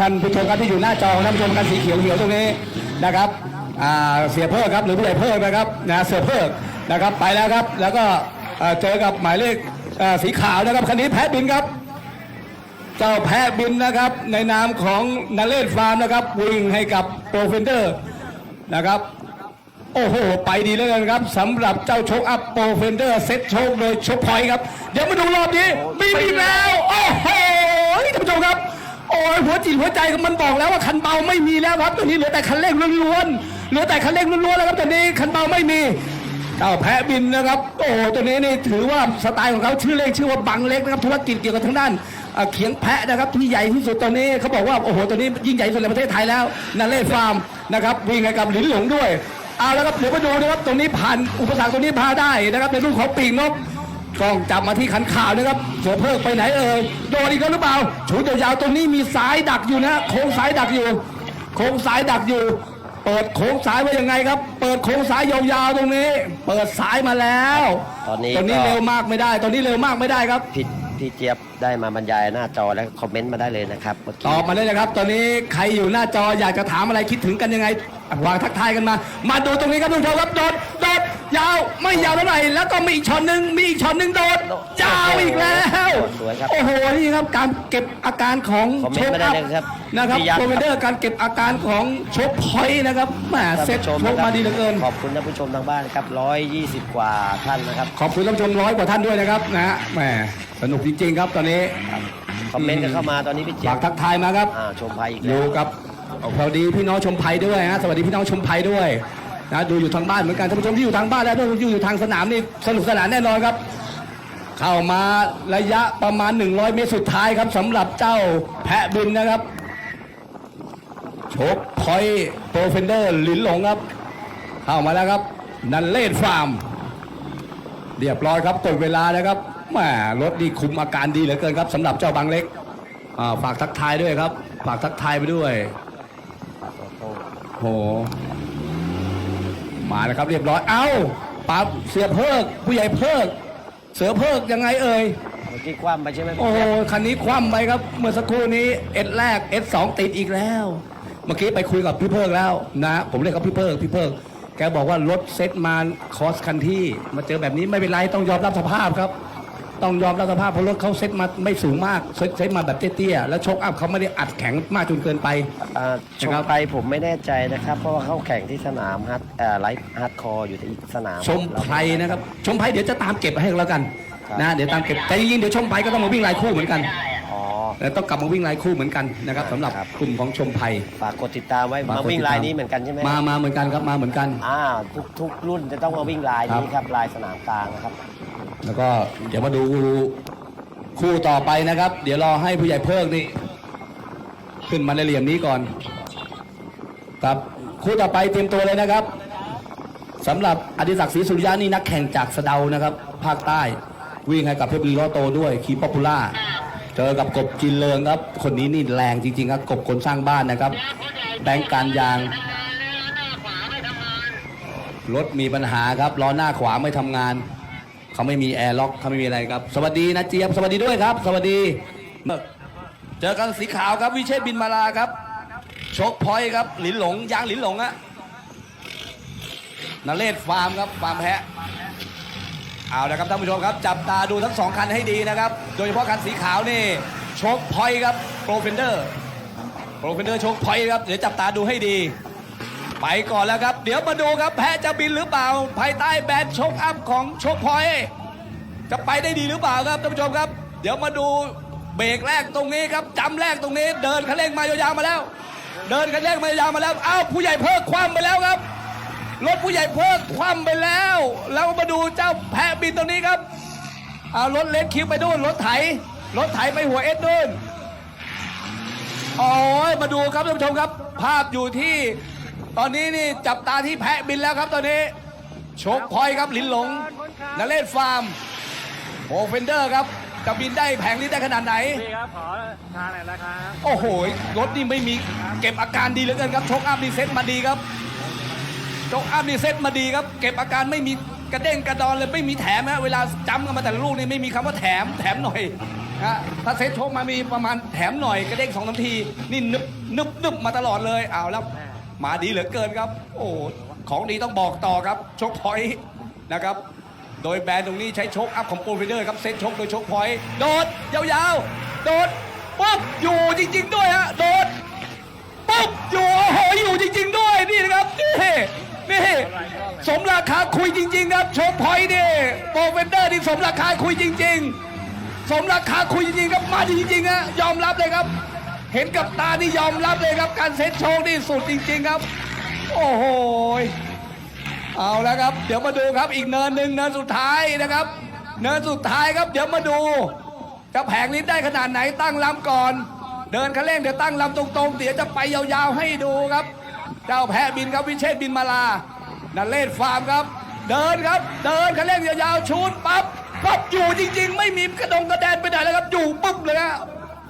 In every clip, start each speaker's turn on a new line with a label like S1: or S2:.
S1: ท่านผู้ชมครับที่อยู่หน้าจอท่านผู้ชมกันสีเขียวเขียวตรงนี้นะครับเสียเพิ่มครับหรือผู้ใหญ่เพิ่มนะครับนะเสียเพิ่มนะครับไปแล้วครับ แล้วก็เจอกับหมายเลขสีขาวนะครับคันนี้แพ้บินครับ เจ้าแพ้บินนะครับ ในนามของนาเลศฟาร์มนะครับวิ่งให้กับโปรเฟนเดอร์นะครับโอ้โห ไปดีเหลยกันครับสำหรับเจ้าโชคอัพโปรเฟนเดอร์เซ็ตโชคโดยโชคพอยครับ เดี๋ยวมาดูรอบนี้ มีอีกแล้ว โอ้โหท่านผู้ชมครับ โอ้ยหัวจิตหัวใจมันบอกแล้วว่าคันเบาไม่มีแล้วครับตัวนี้เหลือแต่คันเร่งล้วนๆเหลือแต่คันเร่งล้วนๆแล้วครับตัวนี้คันเบาไม่มีเจ้าแพะบินนะครับ โอ้โหตัวนี้นี่ถือว่าสไตล์ของเขาชื่อเล่นชื่อว่าบังเล็กนะครับธุรกิจเกี่ยวกับทางด้านเขียงแพะนะครับที่ใหญ่ที่สุดตอนนี้เขาบอกว่าโอ้โหตัวนี้ยิ่งใหญ่สุดในประเทศไทยแล้วนาเล่ฟาร์มนะครับวิ่งกับหลินหลงด้วยเอาแล้วครับเดี๋ยวมาดูนะครับตรงนี้ผ่านอุปสรรคตรงนี้พาได้นะครับในรุ่นของปีกนก กล้องจับมาที่ขันข่าวนะครับเสือเพิกไปไหนเอ่ยโดนอีกแล้วหรือเปล่าชุดยาวๆตรงนี้มีสายดักอยู่นะโค้งสายดักอยู่ โค้งสายดักอยู่ เปิดโค้งสายไว้ยังไงครับ เปิดโค้งสายยาวๆตรงนี้ เปิดสายมาแล้ว
S2: ตอนนี้
S1: ตอนนี้
S2: ก็
S1: เร็วมากไม่ได้ ตอนนี้เร็วมากไม่ได้ครับ
S2: พี่พี่เจี๊ยบ ได้มาบรรยายหน้าจอแล้วคอมเมนต์มาได้เลยนะครับเมื่อ
S1: ต
S2: กี้
S1: อบมาได้เลยครับ ตอนนี้ใครอยู่หน้าจออยากจะถามอะไรคิดถึงกันยังไงวางทักทายกันมา มาดูตรงนี้ครับทุกท่านครับโดดโดดยาวไม่ยาวเท่าไหร่แล้วก็มีอีกช็อตหนึ่งมีอีกช็อตหนึ่งโดดยาวอีกแล้ว
S2: สวยครับ
S1: โอ้โหนี่ครับการเก็บอาการของ
S2: คอมเม
S1: โช
S2: นต์
S1: ค
S2: มาได้
S1: อัพ
S2: เลยครับ
S1: นะครับ
S2: พี่ยักษ์
S1: โปรเวเดอร์การเก็บอาการของโชคพอยต์นะครับแหม
S2: ท่าน
S1: เซ็ต
S2: ผู้ชม
S1: โชค
S2: นะครับ
S1: มาดีเหลือเกิน
S2: ขอบคุณท่านผู้ชมทางบ้านครับ120 กว่าท่านนะครับ
S1: ขอบคุณท่านผู้ชมร้อยกว่าท่านด้วยนะครับนะฮะแหมสนุกจริงๆครับตอนนี้
S2: คอมเมนต์กันเข้ามาตอนนี้พี่เจี๊ย
S1: ฝา
S2: บ
S1: กทักทายมาครับ
S2: อ่าชมภัยอีก
S1: อ
S2: แล้
S1: ยู่
S2: ว
S1: กับสวัสดีพี่น้องชมภัยด้วยฮะสวัสดีพี่น้องชมภัยด้วยนะดูอยู่ทางบ้านเหมือนกันท่านผู้ชมที่อยู่ทางบ้านและท่านผู้ชมที่อยู่ทางสนามนี่สนุกสนานแน่นอนครับ เข้ามาระยะประมาณ 100 เมตรสุดท้ายครับสำหรับเจ้าแพะบินนะครับโชกพอยโปรเฟนเดอร์หลินหลงครับ เข้ามาแล้วครับนันเลดฟาร์ม เรียบร้อยครับตกเวลานะครับ แหมรถดีคุมอาการดีเหลือเกินครับสำหรับเจ้าบางเล็กอ่าฝากทักทายด้วยครับ ฝากทักทายไปด้วยโหมาแล้วครับเรียบร้อย เอ้าปั๊บเสือเพิก ผู้ใหญ่เพิก เสือเพิกยังไงเอ่ย
S2: เมื่อกี้คว่ำไปใช่ไหมพี่
S1: โอ้โห
S2: เจี๊ยบ
S1: คันนี้คว่ำไปครับ เมื่อสักครู่นี้เอ็ดแรกเอ็ดสองติดอีกแล้ว เมื่อกี้ไปคุยกับพี่เพิกแล้วนะ ผมเรียกเขาพี่เพิกพี่เพิกแกบอกว่ารถเซ็ตมาคอสคันที่ มาเจอแบบนี้ไม่เป็นไรต้องยอมรับสภาพครับ ต้องยอมรับสภาพเพราะรถเขาเซ็ตมาไม่สูงมากเซ็ตเซ็ตมาแบบเตี้ยๆแล้วโชคอัพเขาไม่ได้อัดแข็งมากจนเกินไป
S2: อ่าชมไปผมไม่แน่ใจนะครับ เพราะว่าเขาแข่งที่สนามฮัทเอ่อไลฟ์ฮัทคอร์อยู่ที่อีกสนาม
S1: ชมไพรนะครับ ชมไพรเดี๋ยวจะตามเก็บให้แล้วกัน
S2: ครับ
S1: นะเดี๋ยวตามเก็บแต่จริงๆเดี๋ยวชมไพรก็ต้องมาวิ่งรายคู่เหมือนกัน
S2: อ๋อ
S1: แล้วต้องกลับมาวิ่งรายคู่เหมือนกันนะครับสำหรับ
S2: ครับ
S1: กลุ่มของชมไพร
S2: ฝากกดติดตามไว้
S1: ฝาก
S2: มาก
S1: ด
S2: วิ่ง
S1: ติดตาม
S2: ลายนี้เหมือนกันใช่ไหม
S1: มามาเหมือนกันครับมาเหมือนกัน
S2: อ่าทุกทุกรุ่นจะต้องมาวิ่งลายนี้ครับลายสนามกลางนะครับ
S1: แล้วก็เดี๋ยวมาดูคู่ต่อไปนะครับ เดี๋ยวรอให้ผู้ใหญ่เพิกนี่ขึ้นมาในเหลี่ยมนี้ก่อน ครับคู่ต่อไปเตรียมตัวเลยนะครับสำหรับอดิศักดิ์ศรีสุริยะนี่นักแข่งจากสะเดานะครับ ภาคใต้วิ่งให้กับเพชรบุรีล้อโตด้วยคีป๊อปปูล่าเจอกับกบจินเลิงครับ คนนี้นี่แรงจริงๆครับกบคนสร้างบ้านนะครับ แบงก์การยางรถมีปัญหาครับล้อหน้าขวาไม่ทำงาน เขาไม่มีแอร์ล็อกเขาไม่มีอะไรครับ สวัสดีนะเจี๊ยบสวัสดีด้วยครับ สวัสดี เจอกันสีขาวครับวิเชษบินมาลาครับชคพอยครับหลินหลงยางหลินหลงอะนเรศฟาร์มครับฟาร์มแพะเอาละครับท่านผู้ชมครับ จับตาดูทั้งสองคันให้ดีนะครับ โดยเฉพาะคันสีขาวนี่ชคพอยครับโปรเฟนเดอร์โปรเฟนเดอร์ชคพอยครับเดี๋ยวจับตาดูให้ดี ไปก่อนแล้วครับ เดี๋ยวมาดูครับแพะจะบินหรือเปล่า ภายใต้แบรนด์โชคอัพของโชคพอย จะไปได้ดีหรือเปล่าครับท่านผู้ชมครับ เดี๋ยวมาดูเบรกแรกตรงนี้ครับจำแรกตรงนี้ เดินคันเร่งมายาวๆมาแล้ว เดินคันเร่งมายาวมาแล้วอ้าวผู้ใหญ่เพิกคว่ำไปแล้วครับรถผู้ใหญ่เพิกคว่ำไปแล้ว แล้วมาดูเจ้าแพะบินตรงนี้ครับเอารถเล็กคิวไปนู่นรถไถรถไถไปหัวเอ็ดนู่นโอ้ยมาดูครับท่านผู้ชมครับ ภาพอยู่ที่ ตอนนี้นี่จับตาที่แพะบินแล้วครับตอนนี้โชคพอยต์ครับหลินหลงนเรศฟาร์มโอเฟนเดอร์ครับจะบินได้แผงนี้ได้ขนาดไหน
S3: พี่ครับขอทานหน่อยนะครับ
S1: โอ้โหรถนี่ไม่มีเก็บอาการดีเหลือเกินครับโชคอัพนี่เซ็ตมาดีครับโชคอัพนี่เซ็ตมาดีครับ เก็บอาการไม่มีกระเด้งกระดอนเลยไม่มีแถมฮะเวลาจำกันมาแต่ละลูกนี่ไม่มีคำว่าแถมแถมหน่อยนะถ้าเซ็ตโชคมามีประมาณแถมหน่อยกระเด้งสองนาที นี่นึบนึบนึบมาตลอดเลยเอาแล้ว มาดีเหลือเกินครับ โอ้ของดีต้องบอกต่อครับชคพอยนะครับ โดยแบรนด์ตรงนี้ใช้ชคอัพของโปรไฟเดอร์ครับเซตชคโดยชคพอยโดดยาวๆ โดดปุ๊บอยู่จริง ๆ ด้วยฮะโดดปุ๊บอยู่โอ้โหอยู่จริง ๆ ด้วยนี่นะครับนี่นี่สมราคาคุยจริง ๆ ครับชคพอยต์นี่โปรเฟนเดอร์นี่สมราคาคุยจริง ๆ สมราคาคุยจริงๆครับมาดีจริงๆฮะยอมรับเลยครับ เห็นกับตานี่ยอมรับเลยครับการเซ็ตโชคนี่สุดจริง ๆครับ โอ้โหเอาแล้วครับ เดี๋ยวมาดูครับอีกเนินหนึ่งเนินสุดท้ายนะครับ เนินสุดท้ายครับ เดี๋ยวมาดู จะแผงลิ้นได้ขนาดไหนตั้งลำก่อน เดินคันเร่งเดี๋ยวตั้งลำตรงๆเดี๋ยวจะไปยาวๆให้ดูครับ เจ้าแพะบินครับวิเชษบินมาลานันเลศฟาร์มครับ เดินครับ เดินคันเร่งยาวๆชูดปั๊บปั๊บอยู่จริง ๆ ไม่มีกระดงกระแดนไปไหนแล้วครับอยู่ปุ๊บเลยฮะ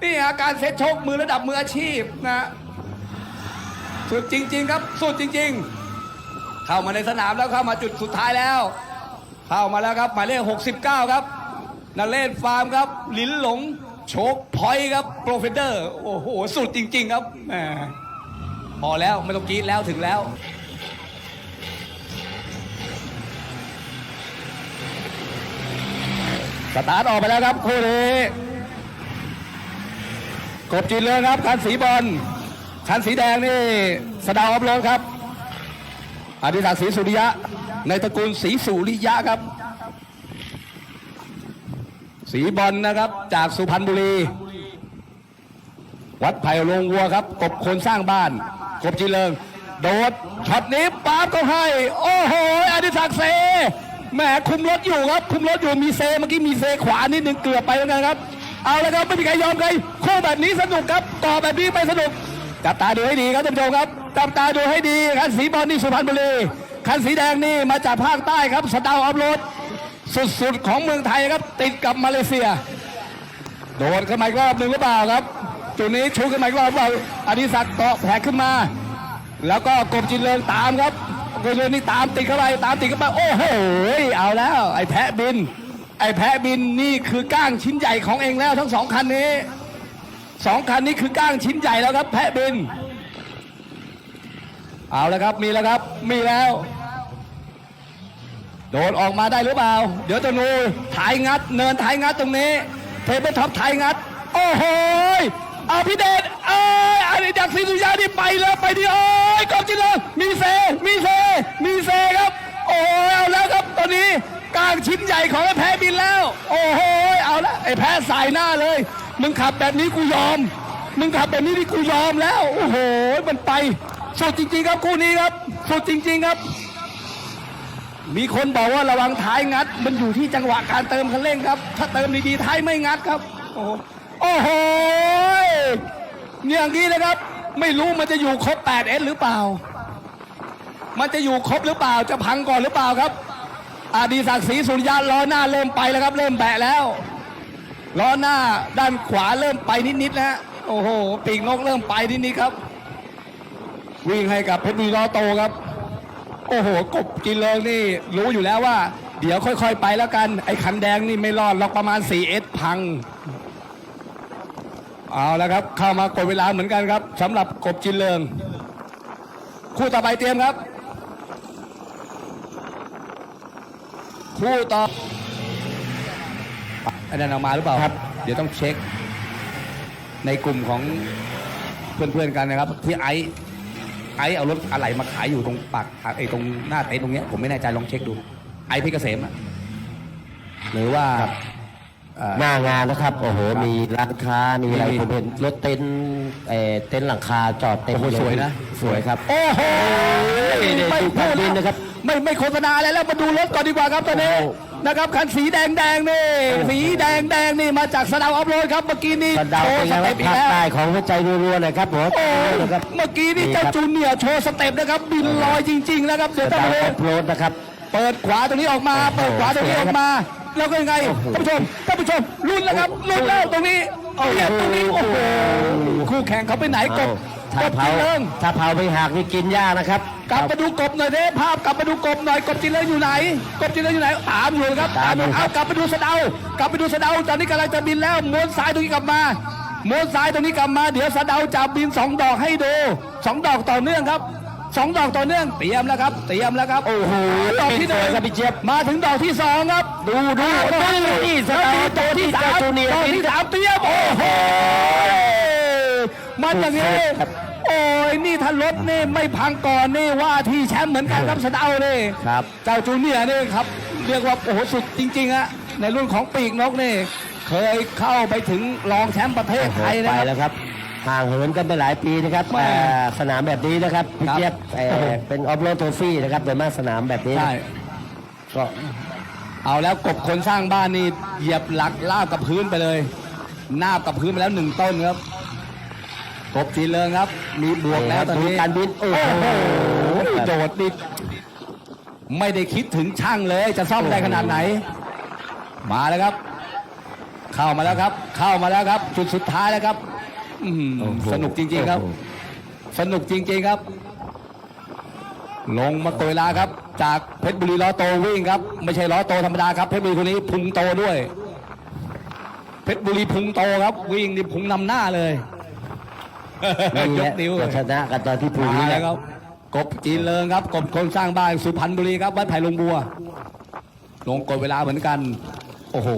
S1: นี่อาการเซ็ตโชคมือระดับมืออาชีพนะสุดจริง ๆ ครับ สุดจริง ๆ เข้ามาในสนามแล้วเข้ามาจุดสุดท้ายแล้ว เข้ามาแล้วครับหมายเลข 69 ครับนาเลศฟาร์มครับลินหลงโชคพอยครับโปรเฟเดอร์ โอ้โห สุดจริง ๆ ครับแหมพอแล้วไม่ต้องกรีดแล้วถึงแล้วสตาร์ทออกไปแล้วครับคู่นี้ กบจีนเลยครับคันสีบอลคันสีแดงนี่สดาวอัพโหลดครับอดิศักดิ์ศรีสุริยะ ในตระกูลศรีสุริยะครับ สีบอลนะครับ จากสุพรรณบุรี วัดไผ่โรงวัวครับ กบคนสร้างบ้าน กบจีเริง โดดช็อตนี้ป๊าบก็ให้ โอ้โหอดิศักดิ์เซแหมคุมรถอยู่ครับ คุมรถอยู่มีเซเมื่อกี้มีเซขวานิดนึงเกือบไปแล้วกันครับ เอาละครับไม่มีใครยอมใครคู่แบบนี้สนุกครับก่อแบบนี้ไม่สนุกจับตาดูให้ดีครับท่านผู้ชมครับจับตาดูให้ดีคันสีบอลนี่สุพรรณบุรีคันสีแดงนี่มาจากภาคใต้ครับสะเดาวอัพโหลดสุดๆของเมืองไทยครับติดกับมาเลเซีย โดนขึ้นมาอีกรอบหนึ่งหรือเปล่าครับจุดนี้ชูขึ้นมาอีกรอบหรือเปล่าอดิศักดิ์เกาะแผลขึ้นมา แล้วก็กบจินเริงตามครับกบจินเริงนี่ตามติดเข้าไปตามติดเข้าไปโอ้โหเอาแล้ว ไอ้แพะบิน ไอ้แพะบินนี่คือก้างชิ้นใหญ่ของเองแล้วทั้งสองคันนี้สองคันนี้คือก้างชิ้นใหญ่แล้วครับ แพะบิน เอาแล้วครับมีแล้วครับ มีแล้ว โดนออกมาได้หรือเปล่า เดี๋ยวจะนูถ่ายงัด เนินถ่ายงัดตรงนี้ เทเบิลท็อปถ่ายงัด โอ้โหยอาพี่เดชเอ้ยอันนี้จากศรีสุริยานี่ไปแล้วไปที่โอ้ยกองจินเลยมีเซมีเซมีเซครับ โอ้โหเอาแล้วครับตอนนี้ กลางชิ้นใหญ่ของไอ้แพ้บินแล้ว โอ้โหเอาละไอ้แพ้สายหน้าเลย มึงขับแบบนี้กูยอม มึงขับแบบนี้นี่กูยอมแล้ว โอ้โห มันไปสุดจริง ๆ ครับคู่นี้ครับสุดจริง ๆ ครับ มีคนบอกว่าระวังท้ายงัด มันอยู่ที่จังหวะการเติมคันเร่งครับ ถ้าเติมดีๆท้ายไม่งัดครับ โอ้โหโอ้โหเนี่ยอย่างนี้นะครับ ไม่รู้มันจะอยู่ครบ8เอสหรือเปล่า มันจะอยู่ครบหรือเปล่าจะพังก่อนหรือเปล่าครับ อาดีศักดิ์ศรีสุริยะล้อหน้าเริ่มไปแล้วครับ เริ่มแบะแล้วล้อหน้าด้านขวาเริ่มไปนิดๆแล้วฮะโอ้โหปีกนกเริ่มไปนิดๆครับ วิ่งให้กับเพชรบุรีล้อโตครับ โอ้โหกบกินเลิงนี่รู้อยู่แล้วว่า เดี๋ยวค่อยๆไปแล้วกัน ไอ้คันแดงนี่ไม่รอดหรอกประมาณ 4 s พังเอาแล้วครับ เข้ามากดเวลาเหมือนกันครับสำหรับกบจินเลิง คู่ต่อไปเตรียมครับ คู่ต่ออันนั้นเอามาหรือเปล่าครับ เดี๋ยวต้องเช็ค ในกลุ่มของเพื่อนๆกันนะครับ ที่ไอซ์ไอซ์เอารถอะไรมาขายอยู่ตรงปากทางไอ้ตรงหน้าเต็นท์ตรงเนี้ยผมไม่แน่ใจลองเช็คดู ไอซ์เพชรเกษมอะหรือว่าเอ่อ
S2: หน้างานนะครับ โอ้โหมีร้านค้า มีอะไร
S1: มี
S2: ผมเห็นรถเต็นท์เอ่อเต็นท์หลังคาจอดเต็ม
S1: โอ้โห
S2: เล
S1: สวยนะ
S2: สวยครับ
S1: โอ้โห
S2: นี่
S1: ไม่
S2: ดู
S1: พูด
S2: แผ่นดินนะครับ
S1: ไม่ไม่โฆษณาอะไรแล้วมาดูรถก่อนดีกว่าครับตอนนี้
S2: โอ้โห
S1: นะครับคันสีแดงแดงๆนี่
S2: โอ้โห
S1: สีแดงแดงๆนี่มาจากสะเดาวอัพโหลดครับเมื่อกี้นี่
S2: กระเดา
S1: โช
S2: เป็น
S1: ว์
S2: ไง
S1: ส
S2: ว่า
S1: เต็ปอีก
S2: ภาค
S1: แล้ว
S2: ใต้ของหัวใจรัวๆหนะครับผม
S1: โอ้
S2: นะครับ
S1: เมื่อกี้นี่เจ้า
S2: ครับ
S1: จูเนียร์โชว์สเต็ปนะครับบินลอยจริงๆแล้วครับเดี๋ยว
S2: กระ
S1: ต้อง
S2: เดา
S1: มา
S2: อ
S1: ดู
S2: อฟโรดนะครับ
S1: เปิดขวาตรงนี้ออกมา
S2: โอ้โห
S1: เปิดขวาตรงนี้ออกมา แล้วก็ยังไง
S2: โอ้โห
S1: ท่านผู้ชมท่านผู้ชมลุ้นแล้วครับลุ้นแล้วตรงนี้เอาเนี่ยตรงนี้โอ้โหคู่แข่งเขาไปไหนกบ
S2: เอา ถ้าก
S1: บ
S2: เผา
S1: จีเริง
S2: ถ้าเผาไปหักนี่กินยากนะครับ
S1: กลับมาดูกบหน่อยเด้ภาพกลับมาดูกบหน่อยกบจีเริงอยู่ไหน กบจีเริงอยู่ไหนตามอยู่ครับ
S2: ตามอยู่
S1: อยู่
S2: ครับ
S1: เอากลับไปดูสะเดากลับไปดูสะเดาตอนนี้กำลังจะบินแล้วม้วนซ้ายตรงนี้กลับมาม้วนซ้ายตรงนี้กลับมาเดี๋ยวสะเดาจะบินสองดอกให้ดูสองดอกต่อเนื่องครับสองดอกต่อเนื่องเตรียมแล้วครับ เตรียมแล้วครับ
S2: โอ้โห
S1: ดอกที่หนึ่ง
S2: สวยครับพี่เจี๊ยบ
S1: มาถึงดอกที่สองครับ
S2: ดูดูดูนี่สเตา
S1: ดอกที่สาม
S2: จูเนียร์
S1: ดอกที่สามเตรียมโอ้โห มันอย่างนี้
S2: ครับ
S1: โอ้ยนี่ถ้ารถนี่ไม่พังก่อนนี่ว่าที่แชมป์เหมือนกันครับสะเดานี่
S2: ครับ
S1: เจ้าจูเนียร์นี่ครับ เรียกว่าโอ้โหสุดจริงๆอะในรุ่นของปีกนกนี่ เคยเข้าไปถึงรองแชมป์ประเทศ
S2: โอ้โห
S1: ไทยนะ
S2: ไป
S1: ครับ
S2: แล้วครับห่างเหินกันไปหลายปีนะครับ
S1: แม่
S2: อ่าสนามแบบนี้นะครับพี่
S1: ครับ
S2: เจี๊ยบเอ่อ
S1: โอ้โห
S2: เป็นออฟโรดโทฟี่นะครับโดยมากสนามแบบนี้
S1: ใช่
S2: ก็
S1: เอาแล้วกบคนสร้างบ้านนี่เหยียบหลักลาบกับพื้นไปเลย นาบกับพื้นไปแล้วหนึ่งต้นครับ กบจีเริงครับ มีบวกแล้วตอน
S2: ดู
S1: นี้
S2: การบินโอ้
S1: โอ้
S2: โห
S1: โหโดดนี่ไม่ได้คิดถึงช่างเลย จะซ่อมได้ขนาดไหน มาแล้วครับ เข้ามาแล้วครับ เข้ามาแล้วครับ จุดสุดท้ายแล้วครับอื้อหือ
S2: โอ้โห
S1: สนุกจริง ๆครับ
S2: โอ้โห
S1: สนุกจริง ๆครับ ลงมาตัวเวลาครับ จากเพชรบุรีล้อโตวิ่งครับ ไม่ใช่ล้อโตธรรมดาครับเพชรบุรีคนนี้พุงโตด้วย เพชรบุรีพุงโตครับ วิ่งนี่พุงนำหน้าเลย
S2: นี่
S1: ย
S2: แห
S1: ก
S2: ละ
S1: นิ้ว
S2: จะชนะกันตอนที่พู
S1: มา
S2: นี้
S1: แล้
S2: นะ
S1: วครับกบจีนเลิงครับกบคนสร้างบ้านสุพรรณบุรีครับวัดไผ่ลงบัว ลงกดเวลาเหมือนกัน โอ้โห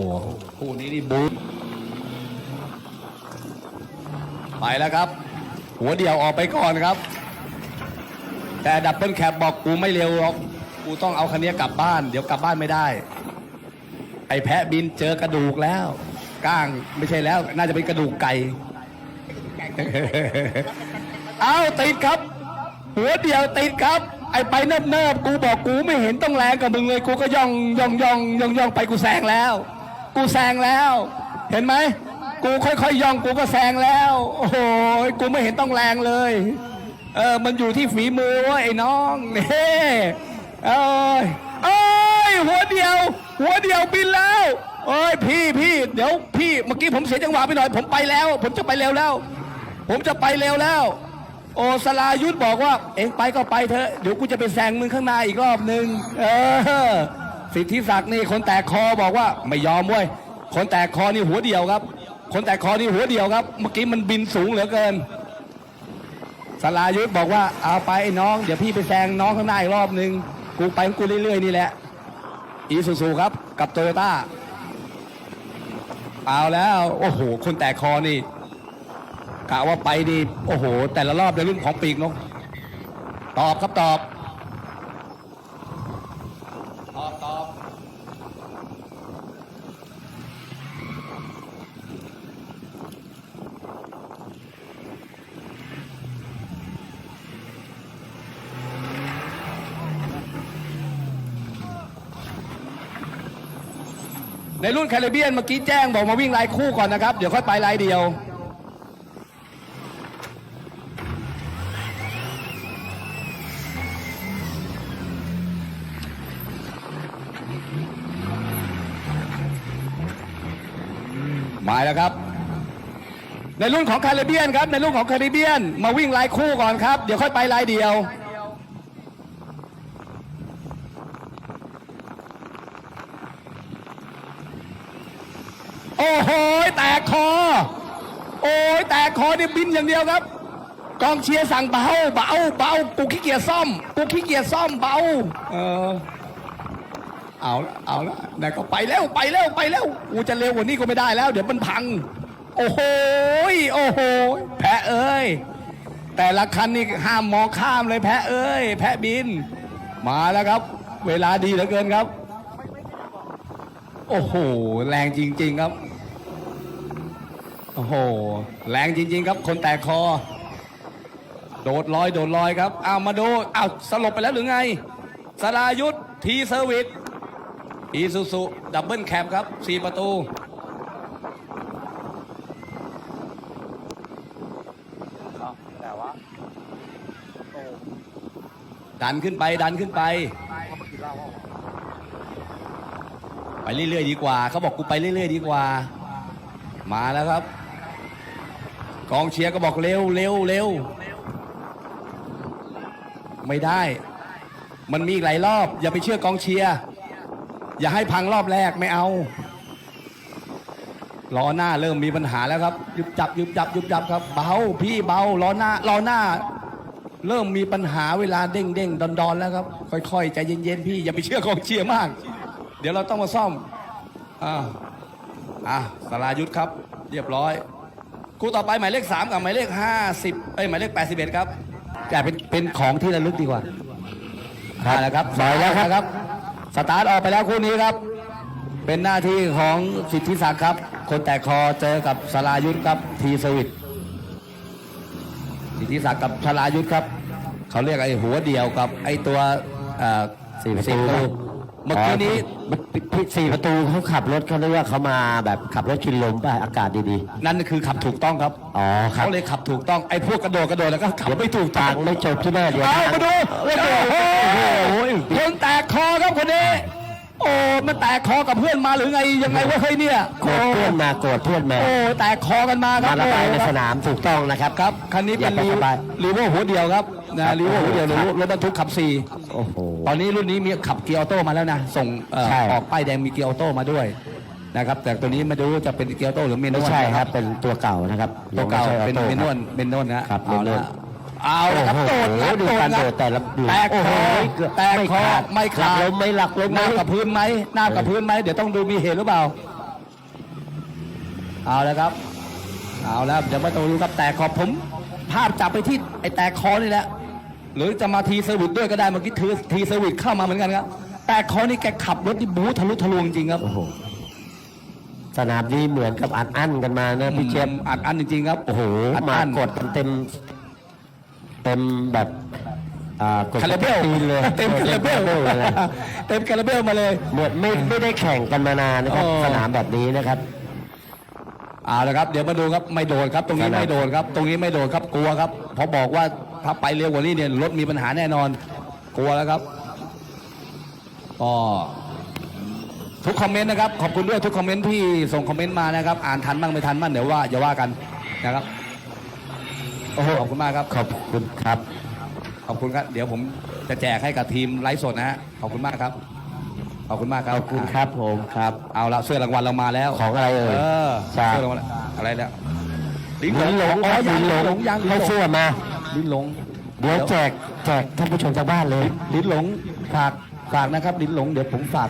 S1: คู่นี้นี่บูทไปแล้วครับ หัวเดียวออกไปก่อนครับ แต่ดับเบิลแคปบอกกูไม่เร็วหรอกกูต้องเอาคันนี้กลับบ้าน เดี๋ยวกลับบ้านไม่ได้ ไอ้แพะบินเจอกระดูกแล้ว ก้างไม่ใช่แล้ว น่าจะเป็นกระดูกไก่ เอาติดครับ หัวเดียวติดครับ ไอไปเนิบเนิบๆกูบอกกูไม่เห็นต้องแรงกับมึงเลยกูก็ย่องย่องย่องย่องย่องไปกูแซงแล้ว กูแซงแล้ว เห็นไหมกูค่อยๆย่องกูก็แซงแล้ว โอ้โหกูไม่เห็นต้องแรงเลย เออมันอยู่ที่ฝีมือว้ยไอ้น้องนี่เอ้ยเอ้ยหัวเดียว หัวเดียวบินแล้วเอ้ยพี่พี่เดี๋ยวพี่เมื่อกี้ผมเสียจังหวะไปหน่อย ผมไปแล้ว ผมจะไปเร็วแล้ว ผมจะไปเร็วแล้ว โอสลายุทธบอกว่า เองไปก็ไปเถอะ เดี๋ยวกูจะไปแซงมึงข้างหน้าอีกรอบหนึ่งเออ สิทธิศักดิ์นี่คนแตกคอบอกว่าไม่ยอมเว้ย คนแตกคอนี่หัวเดียวครับ คนแตกคอนี่หัวเดียวครับ เมื่อกี้มันบินสูงเหลือเกินสลายุทธบอกว่าเอาไปไอ้น้อง เดี๋ยวพี่ไปแซงน้องข้างหน้าอีกรอบหนึ่งกูไปกูเรื่อยๆนี่แหละ อีซูซูครับ กับโตโยต้าเอาแล้ว โอ้โห คนแตกคอนี่ กะว่าไปดีโอ้โห แต่ละรอบในรุ่นของปีกนก ตอบครับตอบ ตอบตอบในรุ่นแคริเบียนเมื่อกี้แจ้งบอกมาวิ่งลายคู่ก่อนนะครับ เดี๋ยวค่อยไปลายเดียว มาแล้วครับ ในรุ่นของแคริเบียนครับ ในรุ่นของแคริเบียน มาวิ่งลายคู่ก่อนครับ เดี๋ยวค่อยไปลายเดียวโอ้โหแตกคอ โอ้ยแตกคอนี่บินอย่างเดียวครับ กองเชียร์สั่งเบาเบาเบากูขี้เกียจซ่อมกูขี้เกียจซ่อมเบาเออ เอาละเอาละนายก็ไปแล้วไปแล้วไปแล้วกูจะเร็วกว่านี้ก็ไม่ได้แล้ว เดี๋ยวมันพัง โอ้โหโอ้โหแพะเอ้ยแต่ละคันนี่ห้ามมองข้ามเลยแพะเอ้ย แพะบิน มาแล้วครับ เวลาดีเหลือเกินครับ โอ้โห แรงจริง ๆครับ โอ้โห แรงจริง ๆ ครับ คนแตกคอ โดดลอย โดดลอยครับเอามาดูเอาสลบไปแล้วหรือไงสรายุทธทีเซอร์วิส อีซูซูดับเบิลแคปครับ 4 ประตู
S3: แต่ว่า
S1: ดันขึ้นไปดันขึ้นไปไปเรื่อยๆดีกว่า เขาบอกกูไปเรื่อยๆดีกว่า มาแล้วครับ กองเชียร์ก็บอกเร็วเร็วเร็วไม่ได้ มันมีอีกหลายรอบ อย่าไปเชื่อกองเชียร์ อย่าให้พังรอบแรกไม่เอาล้อหน้าเริ่มมีปัญหาแล้วครับ ยุบจับยุบจับยุบจับครับ เบาพี่เบาล้อหน้าล้อหน้า เริ่มมีปัญหาเวลาเด้งเด้งดอนดอนๆแล้วครับ ค่อยๆใจเย็นๆพี่อย่าไปเชื่อกองเชียร์มาก เดี๋ยวเราต้องมาซ่อมอ่าอะสรายุทธครับ เรียบร้อยคู่ต่อไปหมายเลข3กับหมายเลข50เอ้ยหมายเลข81ครับแต่เป็นเป็นของที่ระลึกดีกว่าครับนะครับสายแล้วครับ สตาร์ทออกไปแล้วคู่นี้ครับ เป็นหน้าที่ของสิทธิศักดิ์ครับ คนแตกคอเจอกับสลายุทธครับทีสวิตสิทธิศักดิ์กับสลายุทธครับ เขาเรียกไอ้หัวเดียวกับไอ้ตัว
S2: สี่ประตู
S1: เมื่อกี้นี้
S2: พี่สี่ประตูเขาขับรถเขาเรียกว่าเขามาแบบขับรถกินลมป่ะอากาศดี
S1: นั่นคือขับถูกต้องครับ
S2: ๆอ๋อครับ
S1: เขาเลยขับถูกต้องไอ้พวกกระโดดกระโดดแล้วก็ขับไม่ถูกต้
S2: ทา
S1: อง
S2: งไม่จบที่แม่เดียว
S1: เอามาดู
S2: โอ้โห
S1: โอ้โหคนแตกคอครับคนนี้โอ้มันแตกคอกับเพื่อนมาหรือไงยังไงวะเฮ้ยเนี่ย
S2: โกรธเพื่อนมาโกรธเพื่อนมา
S1: โอ้แตกคอกันมาครั
S2: มา
S1: บ
S2: ระบายใน
S1: โอ้
S2: สนามถูกต้องนะครับ
S1: ครับคันนี้เป็น
S2: อย่า
S1: รี
S2: ไประบาย
S1: รีโวหัวเดียวครับนะรีโวหัวเดียวรถรถบรรทุกขับสี่
S2: โอ้โห
S1: ตอนนี้รุ่นนี้มีขับเกียร์ออโต้มาแล้วนะ ส่งเอ่อ
S2: ใช่
S1: ออกป้ายแดงมีเกียร์ออโต้มาด้วยนะครับ แต่ตัวนี้ไม่รู้จะเป็นเกียร์ออโต้หรือเมนว
S2: ไม่
S1: ล
S2: ใช่
S1: นะ
S2: ครับ เป็นตัวเก่านะครับ
S1: ตัวเก่า
S2: ยังไม่ใช่
S1: เป็น
S2: ออโต้
S1: เมนวล
S2: ครับ
S1: เมนวลนะครับเอา
S2: เมนวล
S1: ละเอาละครับ
S2: โอ้
S1: โด
S2: โห
S1: ดครับ
S2: ดูการโดดแต่ละ
S1: แตก
S2: โอ้
S1: ค
S2: โห
S1: อแตกคอไม่
S2: หลั
S1: ขากด
S2: ล้มไหมหลักล้ม
S1: ห
S2: ไหม
S1: น้ากับพื้นไหมหน้ากับพื้นไหมเดี๋ยวต้องดูมีเหตุหรือเปล่า เอาแล้วครับ เอาแล้วเดี๋ยวมาต้องดูครับแตกคอผม ภาพจับไปที่ไอ้แตกคอนี่แหละ หรือจะมาทีเซอร์วิสด้วยก็ได้เมื่อกี้ถือทีเซอร์วิสเข้ามาเหมือนกันครับ แตกคอนี่แกขับรถที่บู๊ทะลุทะลวงจริงครับ
S2: โอ้โหสนามนี้เหมือนกับอัดอั้นกันมานะพี่เจมส์
S1: อัดอันจริงๆครับ
S2: โอ้โห
S1: อัด
S2: มา
S1: อั้น
S2: กดกันเต็มเต็มแบบอ่ากด
S1: คาราเบล
S2: ตีนเลย
S1: เต็มคาราเบล
S2: เลย
S1: เต็มคาราเบลมาเลย
S2: เหมือนไม่ไม่ได้แข่งกันมานานนะครับ
S1: เออ
S2: สนามแบบนี้นะครับ
S1: เอาละครับ เดี๋ยวมาดูครับไม่โดนครับ ตรงนี้
S2: ครับ
S1: ไม่โดนครับ ตรงนี้ไม่โดนครับกลัวครับเพราะบอกว่า ถ้าไปเร็วกว่านี้เนี่ยรถมีปัญหาแน่นอน กลัวแล้วครับก็ทุกคอมเมนต์นะครับ ขอบคุณด้วยทุกคอมเมนต์ที่ส่งคอมเมนต์มานะครับ อ่านทันบ้างไม่ทันบ้างเดี๋ยวว่าอย่าว่ากันนะครับโอ้โหขอบคุณมากครับ
S2: ขอบคุณครับ
S1: ขอบคุณครับ เดี๋ยวผมจะแจกให้กับทีมไลฟ์สดนะฮะขอบคุณมากครับขอบคุณมากครับ
S2: ขอบคุณครับผมครับ
S1: เอาละเสื้อรางวัลเรามาแล้ว
S2: ของอะไรเอ่ย
S1: เออ
S2: ใช่
S1: เสื้อรางวัลอะไรเนี่ย
S2: ลิ้นหลง
S1: อ๋อยัง
S2: ลิ้นหลง
S1: หลงยัง
S2: ให้เสื้อมา
S1: ลิ้นหลง
S2: เดี๋ยวแจกแจกท่านผู้ชมทางบ้านเลย
S1: ลิ้นหลงฝากฝากนะครับ ลิ้นหลงเดี๋ยวผมฝาก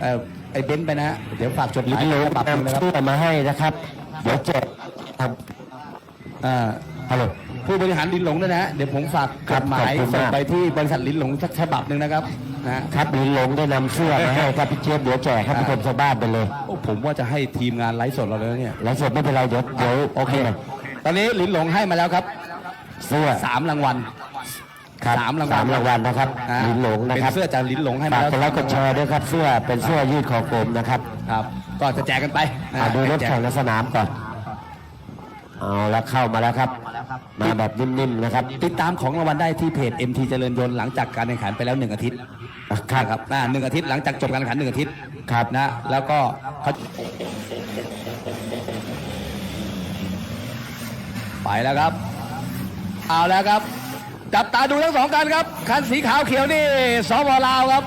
S1: เอ่อไอ้เบนซ์ไปนะฮะเดี๋ยวฝากจดห
S2: ลิ้
S1: มาย
S2: นหลง
S1: ฉบับหนึง
S2: นำ
S1: นะครับ
S2: เสื้อมาให้นะครับ เดี๋ยวแจกทาง
S1: อ่า
S2: ฮัลโหล
S1: ผู้บริหารลิ้นหลงด้วยนะฮะเดี๋ยวผมฝาก
S2: ค
S1: จ
S2: รับ
S1: ดหมาย
S2: ขอบคุณ
S1: ส่ง
S2: มาก
S1: ไปที่บริษัทลิ้นหลงสักฉบับหนึ่งนะครับนะฮะ
S2: ครับลิ้นหลงได้นำเสื้อมาให้ครับพี่เจี๊ยบเดี๋ยวแจกให้ผู้ชมทางบ้านไปเลย
S1: โอ้ผมว่าจะให้ทีมงานไลฟ์สดเราเลยนะเนี่ย
S2: แล้วเสร็จไม่เป็นไรเดี๋ยวเดี๋ยว
S1: โอเค ตอนนี้ลิ้นหลงให้มาแล้วครับ
S2: เสื้อ
S1: สามรางวัล
S2: ครับ
S1: สามรางวัล
S2: สามรางวัลนะครับ
S1: นะ
S2: ลิ้นหลงนะ
S1: เป็น
S2: ครับ
S1: เสื้อจากลิ้นหลงให้มา
S2: ฝาก
S1: แล้ว
S2: กดไลค์กดแชร์ด้วยครับ เสื้อเป็นเสื้อยืดคอกลมนะครับ
S1: ครับ ก็จะแจกกันไปนะ
S2: อะดูรถ
S1: จก
S2: แข่งในสนามก่อนเอาละเข้ามาแล้วครับ มาแบบนิ่มๆนะครับ
S1: ติดตามของรางวัลได้ที่เพจ MT เจริญยนต์หลังจากการแข่งขันไปแล้วหนึ่งอาทิตย์
S2: ครับ
S1: ครับอ่าหนึ่งอาทิตย์หลังจากจบการแข่งขันหนึ่งอาทิตย์
S2: ครับ
S1: นะแล้วก็เขาไปแล้วครับ เอาแล้วครับ จับตาดูทั้งสองกันครับ คันสีขาวเขียวนี่สปลาวครับ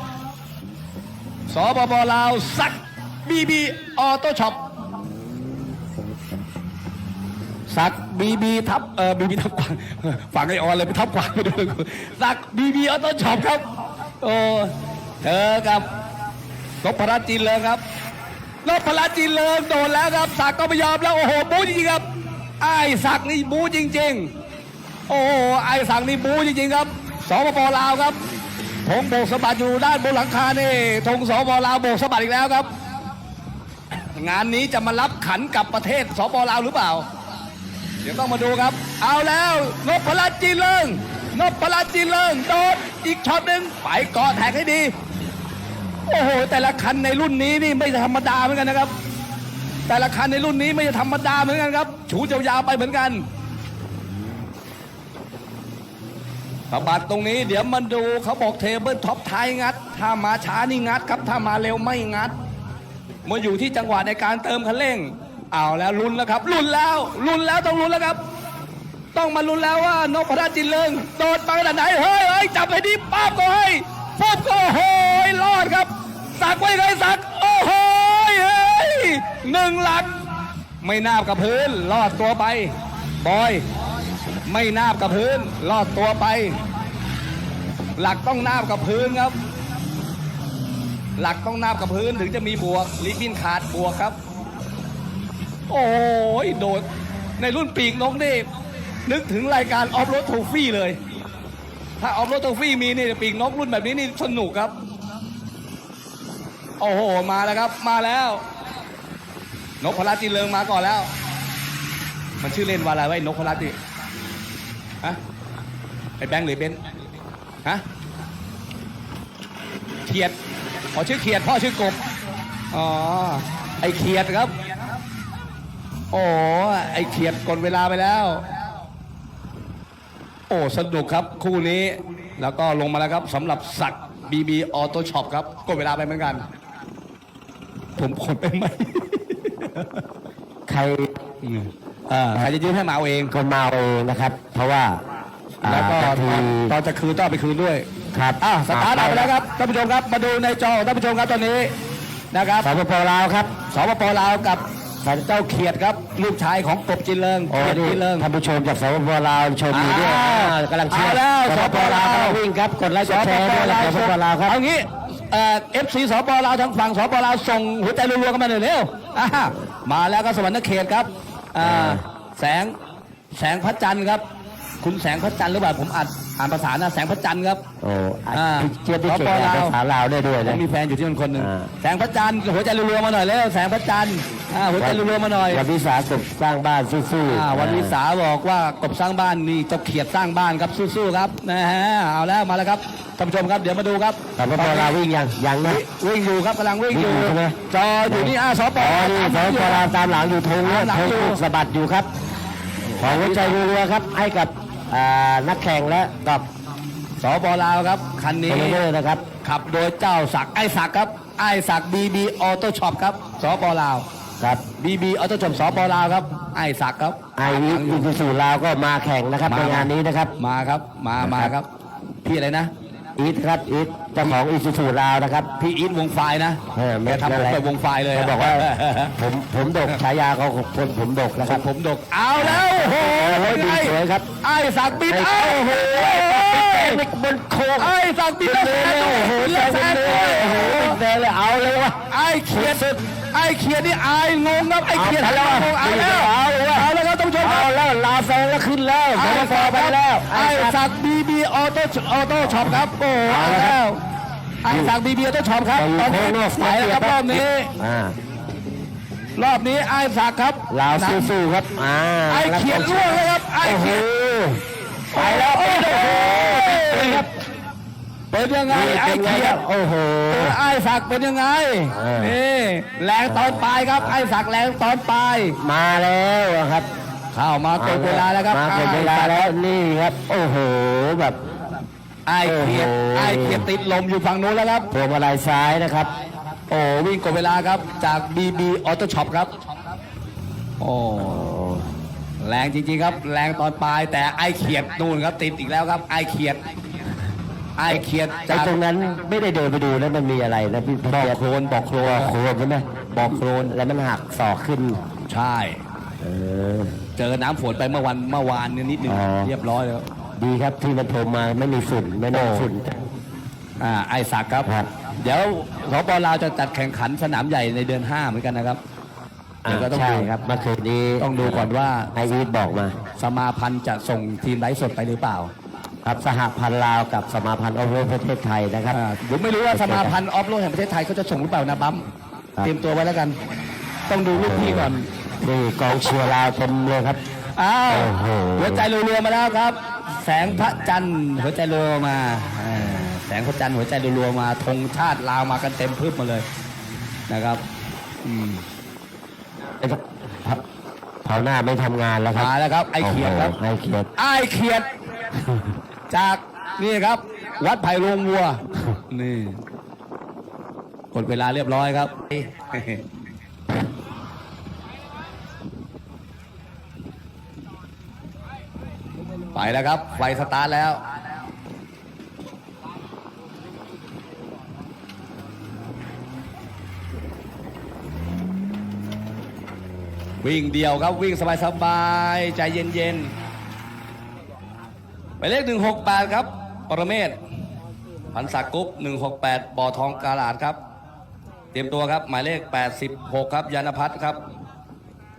S1: สปปลาวสักบีบีออโต้ช็อปสักบีบีทับเออบีบีทับกวางฝังไอออนเลยไปทับกวางไปด้วยสักบีบีออโต้ช็อปครับโอ้เธอกับนพรัตจีนเลยครับนพรัตจีนเลยโดนแล้วครับสักก็ไม่ยอมแล้วโอ้โหบู๊จริงครับไอ้สักนี่บู๊จริง ๆ โอ้ไอสักนี่บู๊จริงๆครับสปปลาวครับธงโบกสะบัดอยู่ด้านบนหลังคานี่ธงสปปลาวโบกสะบัดอีกแล้วครับ งานนี้จะมารับขันกับประเทศสปปลาวหรือเปล่า เดี๋ยวต้องมาดูครับ เอาแล้วนพรัตน์จีเลิงนพรัตน์จีเลิงโดดอีกช็อตหนึ่งไปเกาะแท็กให้ดีโอ้โหแต่ละคันในรุ่นนี้นี่ไม่ธรรมดาเหมือนกันนะครับ แต่ละคันในรุ่นนี้ไม่ธรรมดาเหมือนกันครับ ฉูยาวๆไปเหมือนกัน สะบัดตรงนี้เดี๋ยวมันดูเขาบอกเทเบิลท็อปท้ายงัด ถ้ามาช้านี่งัดครับ ถ้ามาเร็วไม่งัดมาอยู่ที่จังหวะในการเติมคันเร่งเอาแล้วลุ้นแล้วครับลุ้นแล้วลุ้นแล้วต้องลุ้นแล้วครับ ต้องมาลุ้นแล้วว่านพรัตน์จินเลิงโดดไปขนาดไหนเฮ้ยเฮ้ยจับไปดีป้าบก็ให้ปุ๊บก็โหยรอดครับ สักไว้ไงสักโอ้โหเฮ้ยหนึ่งหลัก ไม่นากับพื้นลอดตัวไปบอย ไม่นาบกับพื้น ลอดตัวไป หลักต้องนาบกับพื้นครับ หลักต้องนาบกับพื้นถึงจะมีบวก ลิบบินขาดบวกครับ โอ้ยโดดในรุ่นปีกนกนี่นึกถึงรายการออฟโรดโทฟี่เลย ถ้าออฟโรดโทฟี่มีนี่ปีกนกรุ่นแบบนี้นี่สนุกครับ โอ้โห มาแล้วครับ มาแล้ว นกพลัดจินเริงมาก่อนแล้ว มันชื่อเล่นว่าอะไรวะไอ้นกพลัดจิ ฮะไอ้แบงค์หรือเบนฮะเขียดอ๋อชื่อเขียดพ่อชื่อกบอ๋อไอ้เขียดครับ โอ้ไอ้เขียดกดเวลาไปแล้ว โอ้สนุกครับคู่นี้แล้วก็ลงมาแล้วครับสำหรับสักบีบีออโต้ช็อปครับกดเวลาไปเหมือนกัน ผมกดไปไหม
S2: ใคร
S1: เออใครจะยืมให้มาเอาเอง
S2: ก็มาเอาเองนะครับ เพราะว่าอ่า
S1: แล้วก็
S2: นา
S1: ต
S2: ที
S1: อนตอนจะคืนต้องเอาไปคืนด้วย
S2: ครับ
S1: อะสตาร์ทเอาไปแล้วครับท่านผู้ชมครับมาดูในจอของท่านผู้ชมครับตอนนี้นะครับ
S2: สปปลาวครับ
S1: สปปลาวกับเจ้าเขียดครับลูกชายของกบจินเลิง
S2: โอ้
S1: เขียด
S2: นี่
S1: จินเลิง
S2: ท่านผู้ชมจากสปปลาวชมอยู่ด้วย
S1: อ่า
S2: อ่ากำลังเชียร์
S1: เอาแล้ว
S2: สปปลาว กำลังวิ่งครับกดไลค์กดแชร์ด้วยนะสปปลาวครับ
S1: เอางี้เอฟซีสปลาวทางฝั่งสปลาวส่งหัวใจรัวๆกันมาหน่อยเร็วอ่ามาแล้วก็สวรรค์เขตครับ อ่าแสงแสงพระจันทร์ครับ คุณแสงพระจันทร์หรือเปล่าผมอัด อ่านภาษานะแสงพระจันทร์ครับ
S2: โอ้
S1: อ่า
S2: พี่เจี๊ยบที่เก่ง
S1: สปลาว
S2: ภาษาลาวได้ด้วย
S1: ผ
S2: นะ
S1: มมีแฟนอยู่ที่นั่นคนหนึ่ง
S2: อ่า
S1: แสงพระจันทร์หัวใจรัวๆมาหน่อยเร็วแสงพระจันทร์อ่าหัวใจรัวๆมาหน่อย
S2: วันวิสาสุขสร้างบ้านสู้ๆ
S1: อ่าวันวิสาบอกว่ากบสร้างบ้านนี่เจ้าเขียดสร้างบ้านครับสู้ๆครับนะฮะเอาแล้วมาแล้วครับท่านผู้ชมครับเดี๋ยวมาดูครับ
S2: สปปลาววิ่งยังยังนะ
S1: วิ่งอยู่ครับกำลังวิ่งอยู่
S2: วิ่งอยู่ใช่ไหม
S1: จออยู่นี่อาสป
S2: อ๋อนี่สปปลาวตามหลังอยู่ทงเนี่ย
S1: ตามหลัง
S2: ทง
S1: อยู่
S2: ลูกสะบัดอยู่ครับ ของหัวใจรัวๆครับให้กับ อ่านักแข่งและกับ
S1: สปลาวครับ คัน
S2: เท
S1: นี้
S2: รนเนอร์นะครับ
S1: ขับโดยเจ้าศักดิ์ไอ้ศักดิ์ครับ ไอ้ศักดิ์บีบีออโต้ช็อปครับสปลาว
S2: ครับ
S1: บีบีออโต้ช็อปสปลาวครับ ไอ้ศักดิ์ครับ
S2: ไอวิทอินสูลาวก็มาแข่งนะครับในงานนี้นะครับ
S1: มาครับ มา มาครับ พี่อะไรนะ
S2: อีทครับอีทเจ้าของอินสูลาวนะครับ
S1: พี่อีทวงไฟล์นะ
S2: เออ
S1: แกทำผมไปวงไฟล์เลย
S2: เขาบอกว่าผมผมดกฉายาเขาคนผมดกนะ
S1: ค
S2: ค
S1: รั
S2: รั
S1: บบผมดก เอาแล้วโอ้โห
S2: โอ้ยบินสวยครับ
S1: ไอ้ศักดิ์บิน
S2: ไอ้
S1: เอาโอ้โห
S2: บนโค้ง
S1: ไอ้ศักดิ์บินแล้วแซง
S2: โอ้โห
S1: เลื
S2: แซ
S1: อก
S2: ง
S1: แซ
S2: ไป
S1: ง
S2: เลยโอ้โหแซงเลยเอาเลยวะ
S1: ไอ้เขียด ไอ้เขียดนี่อายงงครับไอ้เขียด
S2: เอา
S1: แล้วงงเอาแล้ว
S2: เอาแล้ว
S1: เอาแล้วครับท่านผู้ชมครับ
S2: เอาแล้วลาแซงแล้วขึ้นแล้ว
S1: ไอ้
S2: ไม่
S1: ศั
S2: พอก
S1: ดิ์
S2: ไปแล้ว
S1: ไอ้ศักดิ์บีบีออโต้ออโต้ช็อปครับโอ้โหเอาแล้วไอ้ศักดิ์บีบีออโต้ช็อปครับตอนนี้ไปแล้วครับรอบนี้
S2: อ่าร
S1: อบนี้ไอ้ศักดิ์ครับ
S2: ลาวสู้ๆครับอ่า
S1: ไอ้เขียดล่วงเลยครับไอ้
S2: โอ้โห
S1: เขียดไปแล้วโอ้โหครับ เป็นยังไงไอ้
S2: เป็นไง
S1: เขี
S2: ค
S1: ย
S2: รั
S1: ด
S2: บโอ้โห
S1: เจอไอ้ศักดิ์เป็นยังไง
S2: เออ
S1: นี่แรงตอนปลายครับไอ้ศักดิ์แรงตอนปลาย
S2: มาแล้วครับ
S1: เข้ามากดเวลาแล้วครับ
S2: มากดเวลาแล้วนี่ครับ โอ้โหแบบ
S1: ไอ้เขียด
S2: โอ้โห
S1: ไอ้เขียดติดลมอยู่ฝั่งนู้นแล้วครับ
S2: พวงมาลัยซ้ายนะครับ
S1: โอ้วิ่งกดเวลาครับจาก BB Auto Shop ครับโอ้
S2: โอ้
S1: แรงจริงๆครับ แรงตอนปลายแต่ไอ้เขียดนู่นครับติดอีกแล้วครับไอ้เขียด ไอ้เขียด
S2: ไอ้
S1: จาก
S2: ตรงนั้นไม่ได้เดินไปดูแล้วมันมีอะไรนะพี่
S1: บ่อโคลนบ่อโคลน
S2: บ่อโคลนใช่ไหมบ่อโคลนแล้วมันหักศอกขึ้น
S1: ใช่
S2: เออ
S1: เจอน้ำฝนไปเมื่อวันเมื่อวานเนี่ยนิดหนึ่ง
S2: อ๋อ
S1: เรียบร้อยแล้ว
S2: ดีครับที่มันโทรมาไม่มีฝุ่นไม่ได้
S1: โอ้
S2: ฝุ่น
S1: อ่าไอ้ศักดิ์ครับ
S2: ครับ
S1: เดี๋ยวสปลาวจะจัดแข่งขันสนามใหญ่ในเดือน5เหมือนกันนะครับ
S2: อ่า
S1: เดี๋ยวก็ต้อง
S2: ใช่
S1: ดู
S2: ครับเมื่อคืนนี้
S1: ต้องดูก่อนว่า
S2: ไอวีดบอกมา
S1: สมาพันธ์จะส่งทีมไลฟ์สดไปหรือเปล่า
S2: ครับสหพันธ์ลาวกับสมาพันธ์ออฟโรดประเทศไทยนะครับ
S1: อ่าผมไม่รู้ว่าสมาพันธ์ออฟโรดแห่งประเทศไทยเขาจะส่งหรือเปล่านะบัม
S2: ครับ
S1: เตรียมตัวไว้แล้วกัน ต้องดูลูกพี่ก่อน
S2: นี่กองเชียร์ลาวเต็มเลยครับ
S1: อ้าว
S2: โอ้โห
S1: หัวใจรัวๆมาแล้วครับ แสงพระจันทร์หัวใจรัวๆมาอ่าแสงพระจันทร์หัวใจรัวๆมาธงชาติลาวมากันเต็มพึบมาเลยนะครับอืม
S2: เผาหน้าไม่ทำงานแล้วครับ
S1: มาแล้วครับไอ้เขียดครับ
S2: โอ้โหไอ้เขียด
S1: ไอ้เขียด จากนี่ครับ วัดไผ่โรงวัว นี่กดเวลาเรียบร้อยครับ
S2: อ
S1: ไปแล้วครับ ไฟสตาร์ทแล้ววิ่งเดียวครับวิ่งสบายๆใจเย็นๆ ไปเลข168 ครับ ปรเมศพันศักดิ์กุ๊บ168 บ่อทองกาลาดครับ เตรียมตัวครับ หมายเลข 86 ครับ ยานพัฒน์ครับ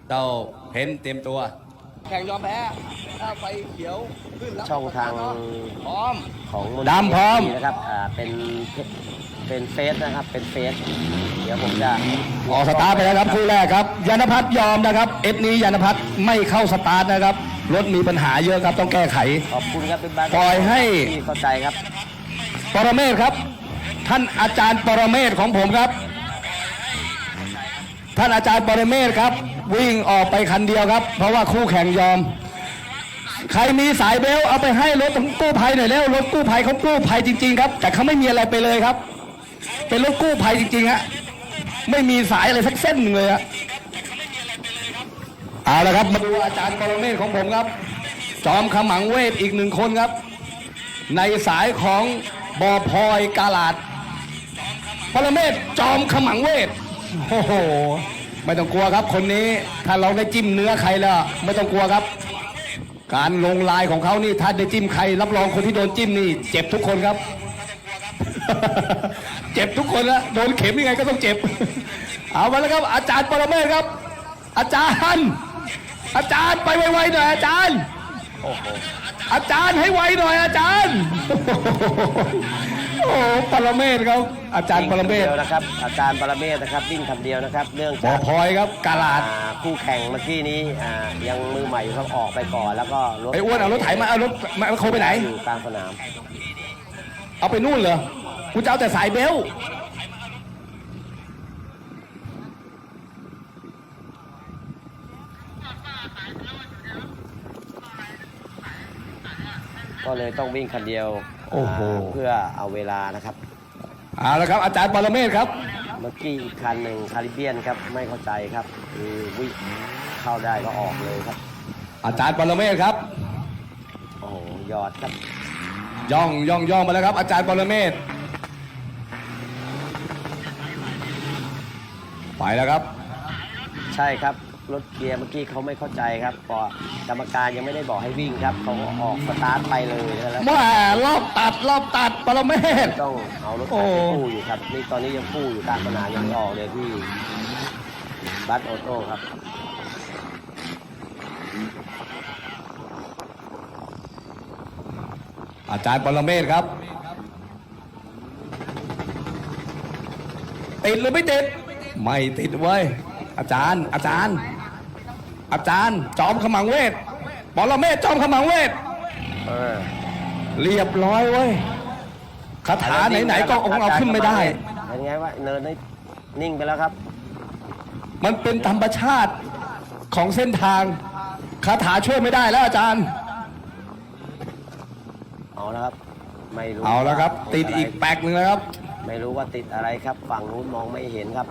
S1: เจ้าเพ้นเตรียมตัว แข่งยอมแพ้ถ้าไฟเขียวขึ้นแล้ว
S2: ช่องทาง
S1: พร้อม
S2: ของมูล
S1: ดำพร้อม
S2: นะครับอ่าเป็นเป็นเฟสนะครับเป็นเฟสเดี๋ยวผมจะ
S1: ออกสตาร์ทไปแล้วครับคู่แรกครับยานพัฒน์ยอมนะครับ เอฟนี้ยานพัฒน์ไม่เข้าสตาร์ทนะครับ รถมีปัญหาเยอะครับต้องแก้ไข
S2: ขอบคุณครับเป็นบ้าน
S1: ปล่อยให้
S2: ที่เข้าใจครับ
S1: ปรเมศครับ ท่านอาจารย์ปรเมศของผมครับ ท่านอาจารย์ปรเมศครับ วิ่งออกไปคันเดียวครับ เพราะว่าคู่แข่งยอม ใครมีสายเบลต์เอาไปให้รถของกู้ภัยหน่อยแล้วรถกู้ภัยเขากู้ภัยจริงๆครับ แต่เขาไม่มีอะไรไปเลยครับ เป็นรถกู้ภัยจริงๆฮะไม่มีสายอะไรสักเส้นหนึ่งเลยฮะ เอาละครับมาดูอาจารย์ปรเมศของผมครับ จอมขมังเวทอีกหนึ่งคนครับ ในสายของบอพลอยกาลาดปรเมศจอมขมังเวทโอ้โหไม่ต้องกลัวครับ คนนี้ถ้าเราได้จิ้มเนื้อใครแล้วไม่ต้องกลัวครับ การลงลายของเขานี่ถ้าได้จิ้มใคร รับรองคนที่โดนจิ้มนี่ เจ็บทุกคนครับ เจ็บทุกคนละโดนเข็มยังไงก็ต้องเจ็บ เอามาแล้วครับ อาจารย์ปรเมศครับ อาจารย์ อาจารย์ไปไวๆหน่อยอาจารย์ อาจารย์ให้ไวหน่อยอาจารย์ โอ้โหปรเมศครับ อาจารย์ปรเมศ
S2: วิ่งคำดียวนะครับ อาจารย์ปรเมศนะครับวิ่งคำเดียวนะครับ เนื่อง
S1: บอ
S2: จาก
S1: พลอยครับกาลาด
S2: อ่าคู่แข่งเมื่อกี้นี้อ่ายังมือใหม่อยู่ครับออกไปก่อนแล้วก็รถ
S1: ไอ้อ้วนเอารถไถมาเอารถมาเขาไปไหน
S2: อยู่กลางสนาม
S1: เอาไปนู่นเหรอกูจะเอาแต่สายเบลต์
S2: ก็เลยต้องวิ่งคันเดียว
S1: โอ้โหา
S2: เพื่อเอาเวลานะครับ
S1: เอาละครับอาจารย์ปรเมศครับ
S2: เมื่อกี้อีกคันหนึ่งคาริเบียนครับไม่เข้าใจครับคือวิ่งเข้าได้ก็ออกเลยครับ
S1: อาจารย์ปรเมศครับ
S2: โอ้โหยอดครับ
S1: ย่องย่องย่องมาแล้วครับ อาจารย์ปรเมศไปแล้วครับ
S2: ใช่ครับ รถเกียร์เมื่อกี้เขาไม่เข้าใจครับพอกรรมการยังไม่ได้บอกให้วิ่งครับเขาก็ออกสตาร์ทไปเลยแล้ว
S1: แม่รอบตัดรอบตัดปรเมศ
S2: ต้องเอารถ
S1: โอ้
S2: ไถไปกู้อยู่ครับนี่ตอนนี้ยังกู้อยู่กลางสนามยังไม่ออกเลยที่บัสโอโต้ครับ
S1: อาจารย์ปรเมศครับ ติดหรือไม่ติด ไม่ติดเว้ย อาจารย์ อาจารย์ อาจารย์จอมขมังเวทปรเมศจอมขมังเวท
S2: เออ
S1: เรียบร้อยเว้ยคาถาไหนๆก็คงเอาขึ้นไม่ได้
S2: เป็นไงว่าเนินนี่นิ่งไปแล้วครับ
S1: มันเป็นธรรมชาติของเส้นทางคาถาช่วยไม่ได้แล้วอาจารย์
S2: เอาแล้วครับ ไม่รู้
S1: เอาแล้วครับ
S2: ว่า
S1: ติดอีกแปลกหนึ่งแล้วครับ
S2: ไม่รู้ว่าติดอะไรครับ ฝั่งนู้นมองไม่เห็นครับ